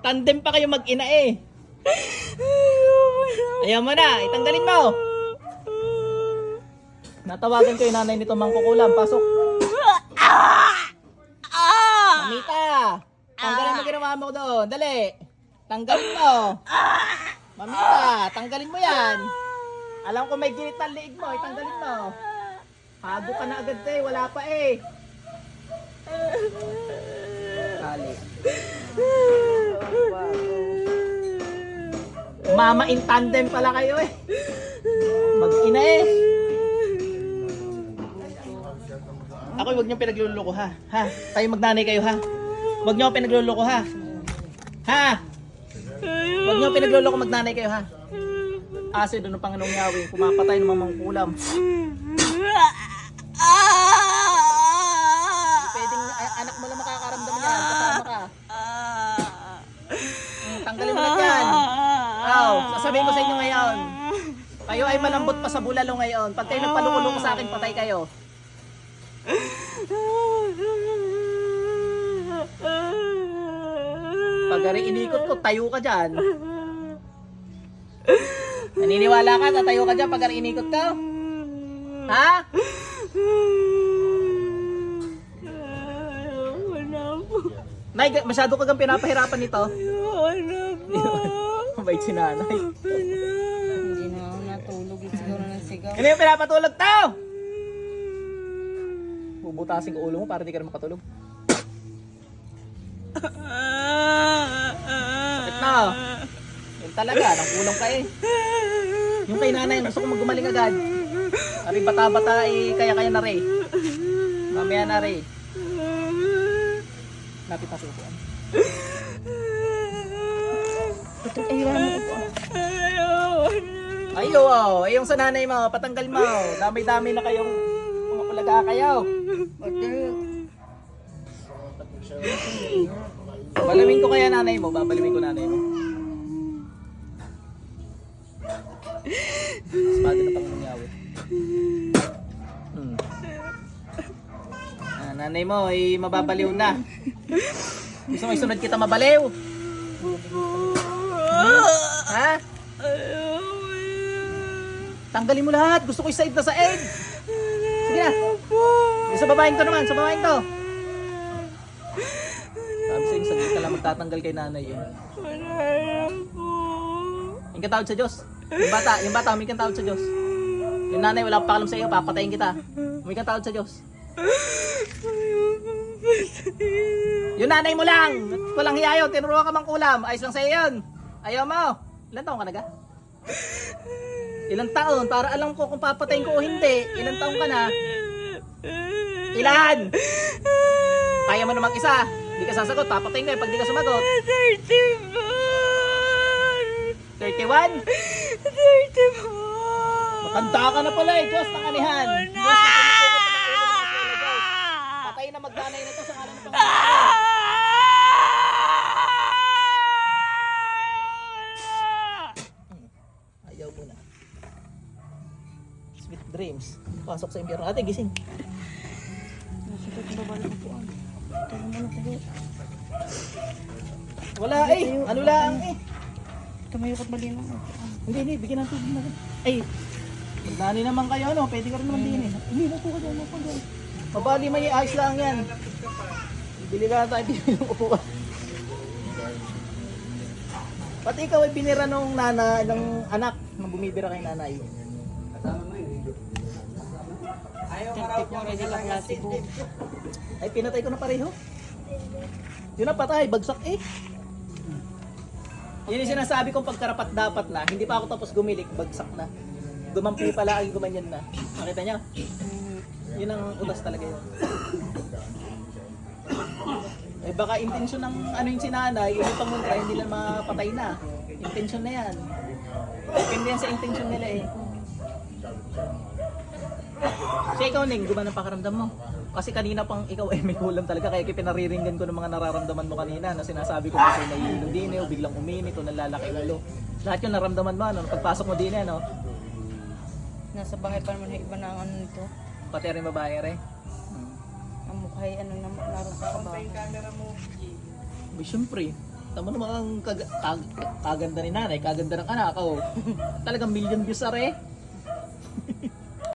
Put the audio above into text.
Tandem pa kayo mag-ina eh. Ayaw mo na, itanggalin mo. Natawagan ko yung nanay nito mangkukulam. Pasok. Mamita! Tanggalin mo ginawa mo doon. Dali. Tanggalin mo. Mamita, tanggalin mo yan. Alam ko may ginit ang liig mo. Itanggalin mo. Hago ka na agad eh. Wala pa eh. Mama in tandem pala kayo eh. Mag-ina eh. Ako, wag niyo pinagluloko ha. Ha? Tayo magnanay kayo ha. Wag niyo pinagluloko ha. Ha? Wag niyo pinagluloko magnanay kayo ha. Kasi doon ang Panginoong Yahweh, pumapatay ng mamang kulam. Pwedeng anak mo lang makakaramdam yan, kasama ka. Mm, Tanggalin mo na yan. Aw, sasabihin ko sa inyo ngayon. Kayo ay malambot pa sa bulalo ngayon. Pag kayo nagpalukulong sa akin, patay kayo. Pag inikot ko, tayo ka dyan. Naniniwala ka, tatayo ka dyan pag inikot ka? Ha? Nay, masyado ka gang pinapahirapan nito. Mabait si nanay. Hindi na ako natulog. Siguro ng sigaw. Ano yung pinapatulog tao? Bubutasin ko ulo mo para di ka na makatulog. Sakit na. Yun talaga, nang kulang ka eh. Yung kay nanay, gusto ko maggumaling agad. Ari bata-bata eh, kaya-kaya na rin. Mamaya na rin. Lapit na sa upuan. Ay, wala mo ko. Ayo, oh. Yung sa nanay mo, patanggal mo. Dami-dami na kayong mga ulaga kayo. Balamin ko kaya nanay mo, babalamin ko nanay mo. Espada na Panginoong Yahweh. Hmm. Ah, nanay mo ay mababaliw na. Gusto mo isunod kita mabaliw? Ha? Tanggalin mo lahat. Gusto ko isaid na sa egg. Sige na. Yung sa babaeng to naman. Sa babaeng to. Sa'yo, saglit ka lang magtatanggal kay nanay eh. Yung katawad sa Diyos. Yung bata, yung bata, may kang tawad sa Diyos. Yung nanay, wala pa pakalam sa iyo, papatayin kita. May kang tawad sa Diyos. Yung nanay mo lang! Walang hiyayo, tinuruan ka mang kulam. Ayos lang sa iyo yun. Ayaw mo. Ilan taon ka na ga? Ilang taon? Para alam ko kung papatayin ko o hindi. Ilang taon ka na? Ilan? Kaya mo namang isa. Hindi ka sasagot, papatayin ka pag di ka sumagot. 31? Matanda ka na pala eh, Diyos ng anihan. Diyos na Diyos. Patay na magdanay na to sa ngalan ng Panginoon. Ayaw mo na. Sweet dreams. Pasok sa impyerno. Ate, gising. Wala eh. Ano lang eh. Tumayo ko't mali na. Hindi, hindi. Bigyan natin tubig na. Ay, magdani naman kayo, ano? Pwede ka rin naman din eh. Hindi, naku ka dyan, naku dyan. Mabali may ayos lang yan. Bili ka tayo, bibili ng upuan. Pati ikaw ay binira nung nana, ng anak nang bumibira kay nanay. Terte ko, ready ko. Ay, pinatay ko na pareho. Yun na patay, bagsak eh. Yun yung sinasabi kong pagkarapat dapat na, hindi pa ako tapos gumilik, bagsak na. Gumampi pala, ay gumanyan na. Nakita niya? Yun ang utas talaga yun. Eh baka intensyon ng ano yung sinanay, yung panguntra, hindi lang mapatay na. Intensyon na yan. Depende yan sa intensyon nila eh. Kasi ikaw, Ning, gumana ang pakaramdam mo? Kasi kanina pang ikaw ay may kulam talaga kaya kipinariringgan ko ng mga nararamdaman mo kanina na sinasabi ko kasi nahihilong din eh, o biglang uminit o nalalaki ulo. Lahat yun naramdaman mo ano, pagpasok mo din eh, no? Nasa bahay pa naman yung iba na ang ano nito. Pati rin babae rin. Ang mukha ay ano naman naroon sa kabahay. Uy, syempre. Tama naman ang kag- kag- kaganda ni nanay, kaganda ng anak, oh. Talagang million views are.